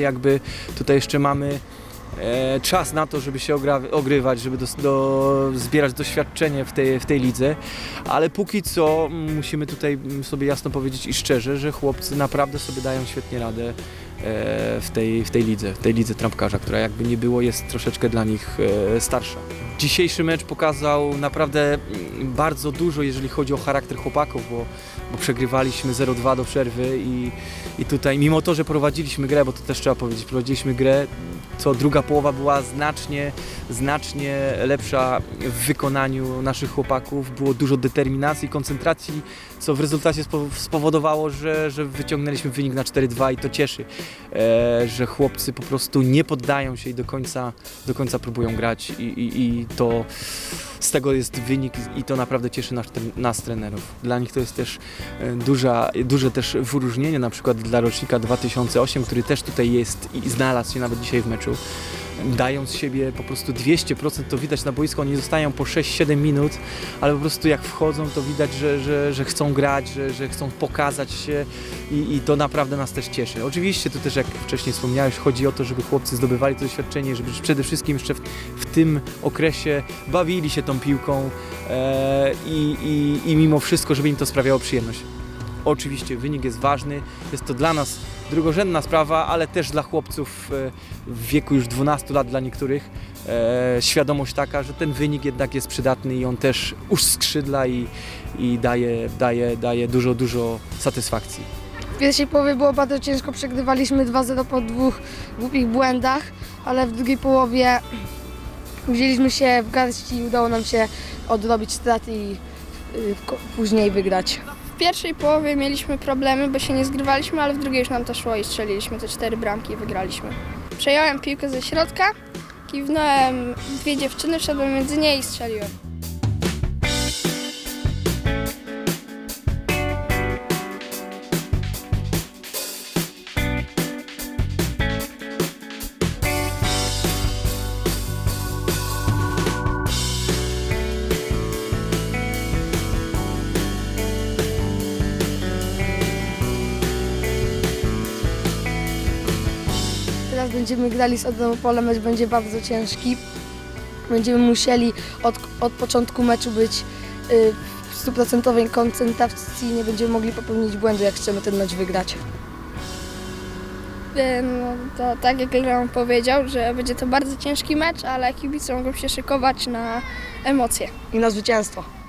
Jakby tutaj jeszcze mamy e, czas na to, żeby się ogra- ogrywać, żeby dos- do, zbierać doświadczenie w tej, w tej lidze, ale póki co musimy tutaj mm, sobie jasno powiedzieć i szczerze, że chłopcy naprawdę sobie dają świetnie radę e, w tej, w tej lidze, w tej lidze trampkarza, która jakby nie było jest troszeczkę dla nich e, starsza. Dzisiejszy mecz pokazał naprawdę mm, bardzo dużo, jeżeli chodzi o charakter chłopaków, bo, bo przegrywaliśmy 0-2 do przerwy i, i tutaj mimo to, że prowadziliśmy grę, bo to też trzeba powiedzieć, prowadziliśmy grę, to druga połowa była znacznie, znacznie lepsza w wykonaniu naszych chłopaków. Było dużo determinacji, koncentracji, co w rezultacie spo- spowodowało, że, że wyciągnęliśmy wynik na 4-2 i to cieszy, e, że chłopcy po prostu nie poddają się i do końca, do końca próbują grać i, i, i to z tego jest wynik i to naprawdę cieszy nas, nas trenerów. Dla nich to jest też duża, duże też wyróżnienie, na przykład dla rocznika 2008, który też tutaj jest i znalazł się nawet dzisiaj w meczu. Dają z siebie po prostu 200%, to widać na boisku, oni zostają po 6-7 minut, ale po prostu jak wchodzą, to widać, że, że, że chcą grać, że, że chcą pokazać się i, i to naprawdę nas też cieszy. Oczywiście to też, jak wcześniej wspomniałeś, chodzi o to, żeby chłopcy zdobywali to doświadczenie, żeby przede wszystkim jeszcze w, w tym okresie bawili się tą piłką e, i, i, i mimo wszystko, żeby im to sprawiało przyjemność. Oczywiście wynik jest ważny, jest to dla nas drugorzędna sprawa, ale też dla chłopców e, w wieku już 12 lat dla niektórych e, świadomość taka, że ten wynik jednak jest przydatny i on też uskrzydla i, i daje, daje, daje dużo, dużo satysfakcji. W pierwszej połowie było bardzo ciężko, przegrywaliśmy 2-0 po dwóch głupich błędach, ale w drugiej połowie wzięliśmy się w garści i udało nam się odrobić straty i y, później wygrać. Pierwszej połowie mieliśmy problemy, bo się nie zgrywaliśmy, ale w drugiej już nam to szło i strzeliliśmy te cztery bramki i wygraliśmy. Przejąłem piłkę ze środka, kiwnąłem dwie dziewczyny, wszedłem między nie i strzeliłem. Teraz będziemy grali z Adamopolem, mecz będzie bardzo ciężki. Będziemy musieli od, od początku meczu być y, w stuprocentowej koncentracji, nie będziemy mogli popełnić błędu, jak chcemy ten mecz wygrać. E, No, to tak jak Leon powiedział, że będzie to bardzo ciężki mecz, ale kibice mogą się szykować na emocje. I na zwycięstwo.